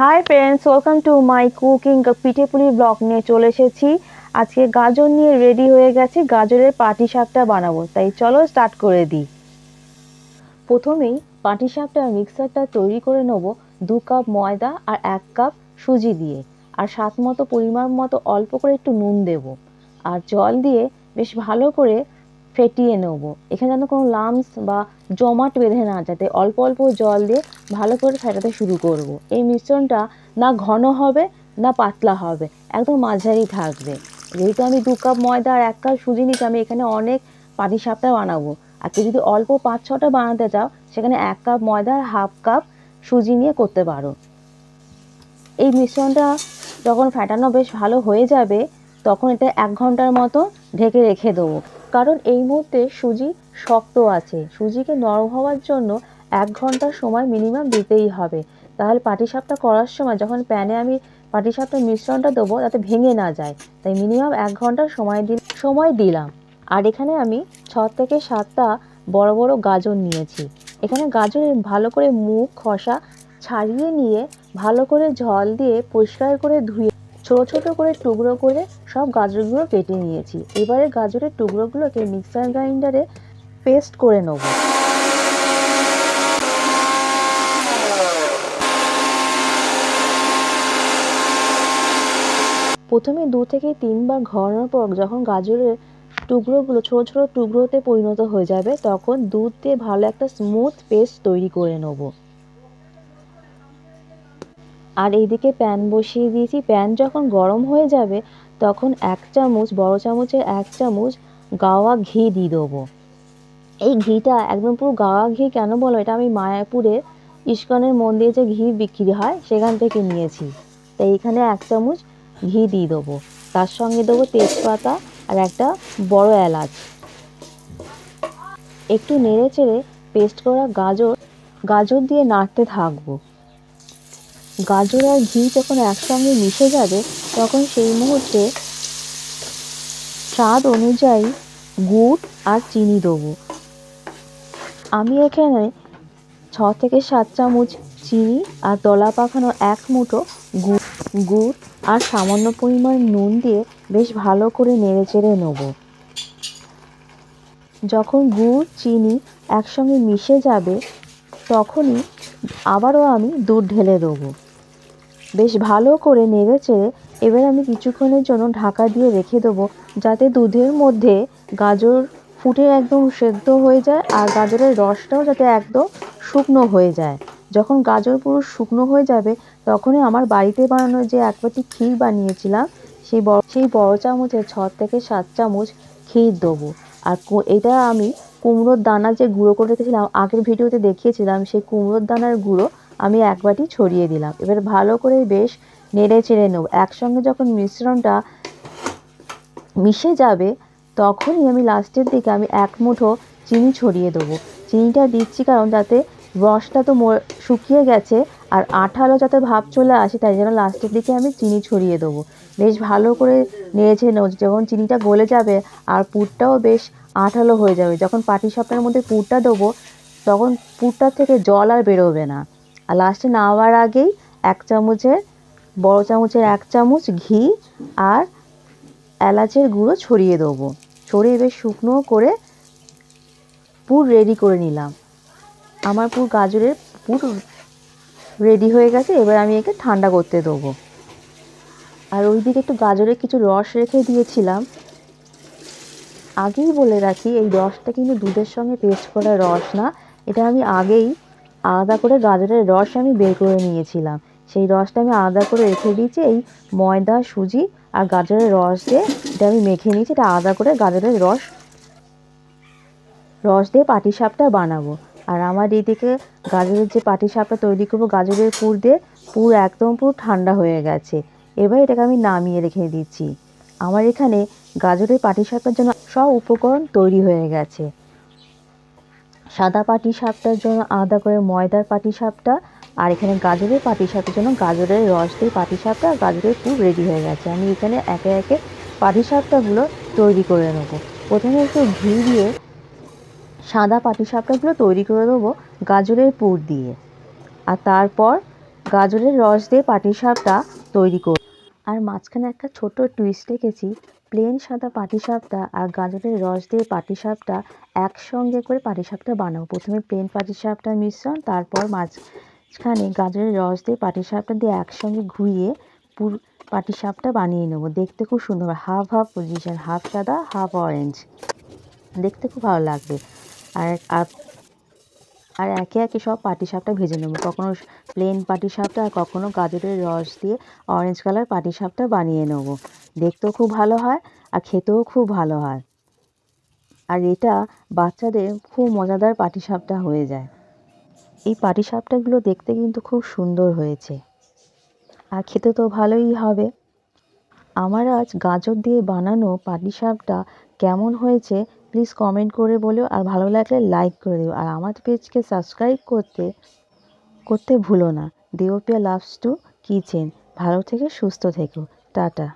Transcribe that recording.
Hi friends welcome to my cooking পিঠেপুলি blog নিয়ে চলে এসেছি। আজকে গাজর নিয়ে রেডি হয়ে গেছি, গাজরের পাটি শাকটা বানাবো। তাই চলো স্টার্ট করে দিই। প্রথমেই পাটি শাকটা মিক্সারটা তৈরি করে নেব দু কাপ ময়দা আর এক কাপ সুজি দিয়ে। আর স্বাদ মতো, পরিমাণ মতো অল্প করে একটু নুন দেব। আর জল দিয়ে বেশ ভালো করে ফেটিয়ে নেব। এখানে যেন কোনো লামস বা জমাট বেঁধে না যাতে অল্প অল্প জল দিয়ে ভালো করে ফেটাতে শুরু করব। এই মিশ্রণটা না ঘন হবে, না পাতলা হবে, একদম মাঝারি থাকবে। যেহেতু আমি দু কাপ ময়দা আর এক কাপ সুজি নিচ্ছি আমি এখানে অনেক পাটিসাপটা বানাবো। আর কেউ যদি অল্প পাঁচ ছটা বানাতে চাও, সেখানে এক কাপ ময়দা আর হাফ কাপ সুজি নিয়ে করতে পারো। এই মিশ্রণটা যখন ফেটানো বেশ ভালো হয়ে যাবে, তখন এটা এক ঘণ্টার মতো ঢেকে রেখে দেবো। কারণ এই মুহূর্তে সুজি শক্ত আছে। সুজিকে নরম হওয়ার জন্য এক ঘণ্টার সময় মিনিমাম দিতেই হবে। তাহলে পাটিসাপটা করার সময় যখন প্যানে আমি পাটিসাপটার মিশ্রণটা দেবো যাতে ভেঙে না যায়। তাই মিনিমাম এক ঘণ্টার সময় দিল সময় দিলাম। আর এখানে আমি ছ থেকে সাতটা বড় বড় গাজর নিয়েছি। এখানে গাজর ভালো করে মুখ, খসা ছাড়িয়ে নিয়ে ভালো করে জল দিয়ে পরিষ্কার করে ধুয়ে ছোট ছোট করে টুকরো করে সব গাজরগুলো কেটে নিয়েছি। এবারে গাজরের টুকরোগুলোকে মিক্সার গ্রাইন্ডারে পেস্ট করে নেব। প্রথমে দু থেকে তিনবার ঘোরানোর পর যখন গাজরের টুকরোগুলো ছোট ছোট টুকরোতে পরিণত হয়ে যাবে, তখন দুধ দিয়ে ভালো একটা স্মুথ পেস্ট তৈরি করে নেব। আর এইদিকে প্যান বসিয়ে দিয়েছি। প্যান যখন গরম হয়ে যাবে, তখন এক চামচ, বড় চামচের এক চামচ গাওয়া ঘি দিয়ে দেবো। এই ঘিটা একদম পুরো গাওয়া ঘি কেন বলো? এটা আমি মায়াপুরে ইস্কনের মন্দিরে যে ঘি বিক্রি হয়, সেখান থেকে নিয়েছি। তাই এখানে এক চামচ ঘি দিয়ে দেবো। তার সঙ্গে দেবো তেজপাতা আর একটা বড় এলাচ। একটু নেড়ে চেড়ে পেস্ট করা গাজর গাজর দিয়ে নাড়তে থাকব। গাজর আর ঘি যখন একসঙ্গে মিশে যাবে, তখন সেই মুহূর্তে স্বাদ অনুযায়ী গুড় আর চিনি দেবো। আমি এখানে ছ থেকে সাত চামচ চিনি আর দলা পাকানো এক মুঠো গুড় গুড় আর সামান্য পরিমাণ নুন দিয়ে বেশ ভালো করে নেড়ে চেড়ে নেব। যখন গুড়, চিনি একসঙ্গে মিশে যাবে, তখনই আবারও আমি দুধ ঢেলে দেবো। বেশ ভালো করে নেড়ে এবার আমি কিছুক্ষণের জন্য ঢাকা দিয়ে রেখে দেবো, যাতে দুধের মধ্যে গাজর ফুটে একদম সেদ্ধ হয়ে যায় আর গাজরের রসটাও যাতে একদম শুকনো হয়ে যায়। যখন গাজর পুরো শুকনো হয়ে যাবে, তখনই আমার বাড়িতে বানানো যে এক বাটি ক্ষীর বানিয়েছিলাম, সেই বড় সেই বড় চামচে ছ থেকে সাত চামচ ক্ষীর দেবো। আর এটা আমি কুমড়োর দানা যে গুঁড়ো করে রেখেছিলাম, আগের ভিডিওতে দেখিয়েছিলাম, সেই কুমড়োর দানার গুঁড়ো আমি এক বাটি ছড়িয়ে দিলাম। এবার ভালো করে বেশ নেড়ে চেড়ে নেব। একসঙ্গে যখন মিশ্রণটা মিশে যাবে, তখনই আমি লাস্টের দিকে আমি এক মুঠো চিনি ছড়িয়ে দেবো। চিনিটা দিচ্ছি কারণ যাতে রসটা তো শুকিয়ে গেছে আর আঠালো যাতে ভাব চলে আসে, তাই জন্য লাস্টের দিকে আমি চিনি ছড়িয়ে দেবো। বেশ ভালো করে নেব। যখন চিনিটা গলে যাবে আর পুরটাও বেশ আঠালো হয়ে যাবে, যখন পাটি সপ্তাহের মধ্যে পুরটা দেবো, তখন পুরটার থেকে জল আর বেরোবে না। আর লাস্টে নামাবার আগেই এক চামচের, বড় চামচের এক চামচ ঘি আর এলাচের গুঁড়ো ছড়িয়ে দেবো। ছড়িয়ে বেশ শুকনো করে পুর রেডি করে নিলাম। আমার পুর গাজরের পুর রেডি হয়ে গেছে, এবার আমি একে ঠান্ডা করতে দেবো। আর ওই দিকে একটু গাজরের কিছু রস রেখে দিয়েছিলাম। আগেই বলে রাখি, এই রসটা কিন্তু দুধের সঙ্গে পেস্ট করা রস না। এটা আমি আগেই আলাদা করে গাজরের রস আমি বের করে নিয়েছিলাম। সেই রসটা আমি আলাদা করে রেখে দিয়েছি, এই ময়দা, সুজি আর গাজরের রস দিয়ে এটা আমি মেখে নিয়েছি, এটা আলাদা করে গাজরের রস রস দিয়ে পাটিসাপটা বানাবো। আর আমার এদিকে গাজরের যে পাটিসাপটা তৈরি করব, গাজরের পুর দিয়ে পুর একদম পুরো ঠান্ডা হয়ে গেছে। এবার এটাকে আমি নামিয়ে রেখে দিচ্ছি। আমার এখানে গাজরের পাটি পাটিসাপটার জন্য সব উপকরণ তৈরি হয়ে গেছে। সাদা পাটি সাপটার জন্য আলাদা করে ময়দার পাটি সাপটা আর এখানে গাজরের পাটি সাপের জন্য গাজরের রস দিয়ে পাটি সাপটা আর গাজরের পুর রেডি হয়ে গেছে। আমি এখানে একে একে পাটি সাপটাগুলো তৈরি করে নেব। প্রথমে একটু ঘি দিয়ে সাদা পাটি সাপটাগুলো তৈরি করে দেবো গাজরের পুর দিয়ে। আর তারপর গাজরের রস দিয়ে পাটিসাপটা তৈরি করব। আর মাঝখানে একটা ছোট টুইস্ট রেখেছি প্লেন সাদা পাটিসাপটা আর গাজরের রস দিয়ে পাটিসাপটা একসঙ্গে করে পাটিসাপটা বানাবো প্রথমে প্লেন পাটিসাপটার মিশ্রণ, তারপর মাঝখানে গাজরের রস দিয়ে পাটিসাপটা দিয়ে একসঙ্গে ঘুরিয়ে পুর পাটিসাপটা বানিয়ে নেব। দেখতে খুব সুন্দর, হাফ হাফ পজিশন হাফ সাদা, হাফ অরেঞ্জ দেখতে খুব ভালো লাগবে। আর আর আর একে একে সব পাটিসাপটা ভেজে নেব। কখনো প্লেন পাটিসাপটা আর কখনো গাজরের রস দিয়ে অরেঞ্জ কালার পাটিসাপটা বানিয়ে নেব। দেখতেও খুব ভালো হয় আর খেতেও খুব ভালো হয়। আর এটা বাচ্চাদের খুব মজাদার পাটিসাপটা হয়ে যায়। এই পাটিসাপটাগুলো দেখতে কিন্তু খুব সুন্দর হয়েছে। আর খেতে তো ভালোই হবে। আমার আজ গাজর দিয়ে বানানো পাটিসাপটা কেমন হয়েছে প্লিজ কমেন্ট করে বলো, আর ভালো লাগলে লাইক করে দিও। আর আমার পেজকে সাবস্ক্রাইব করতে করতে ভুলো না। দেওপিয়া লাভস টু কিচেন ভালো থেকে, সুস্থ থেকো। টাটা।